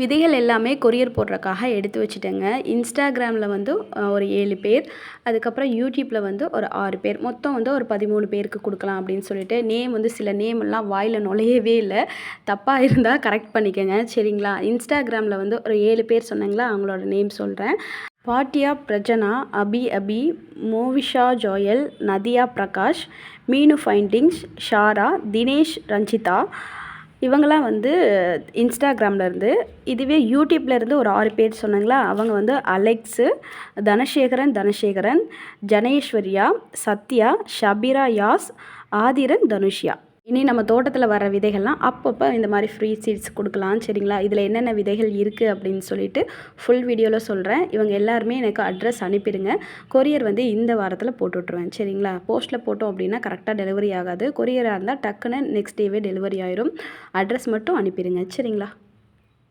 விதைகள் எல்லாமே கொரியர் போடுறக்காக எடுத்து வச்சுட்டேங்க. இன்ஸ்டாகிராமில் வந்து ஒரு ஏழு பேர். அதுக்கப்புறம் யூடியூப்பில் வந்து ஒரு ஆறு பேர். மொத்தம் வந்து ஒரு பதிமூணு பேருக்கு கொடுக்கலாம் அப்படின்னு சொல்லிட்டு நேம் வந்து சில நேம் எல்லாம் வாயில் நுழையவே இல்லை. தப்பாக இருந்தால் கரெக்ட் பண்ணிக்கோங்க. சரிங்களா? இன்ஸ்டாகிராமில் வந்து ஒரு ஏழு பேர் சொன்னாங்களா? அவங்களோட நேம் சொல்கிறேன் பாட்டியா பிரஜனா அபி அபி மோவிஷா ஜோயல் நதியா பிரகாஷ் மீனு ஃபைண்டிங்ஸ் ஷாரா தினேஷ் ரஞ்சிதா இவங்களாம் வந்து இன்ஸ்டாகிராம்லேருந்து இதுவே யூடியூப்லேருந்து ஒரு ஆறு பேர் சொன்னாங்களா? அவங்க வந்து அலெக்ஸு தனசேகரன் தனசேகரன் ஜனேஸ்வரியா சத்யா ஷபிரா யாஸ் ஆதிரன் தனுஷ்யா. இனி நம்ம தோட்டத்தில் வர விதைகள்லாம் அப்பப்போ இந்த மாதிரி ஃப்ரீ சீட்ஸ் கொடுக்கலாம் சரிங்களா? இதில் என்னென்ன விதைகள் இருக்குது அப்படின்னு சொல்லிட்டு ஃபுல் வீடியோவில் சொல்கிறேன் இவங்க எல்லாருமே எனக்கு அட்ரஸ் அனுப்பிடுங்க. கொரியர் வந்து இந்த வாரத்தில் போட்டு விட்ருவேன் சரிங்களா? போஸ்ட்டில் போட்டோம் அப்படின்னா கரெக்டாக டெலிவரி ஆகாது. கொரியராக இருந்தால் டக்குன்னு நெக்ஸ்ட் டேவே டெலிவரி ஆயிரும். அட்ரஸ் மட்டும் அனுப்பிடுங்க சரிங்களா?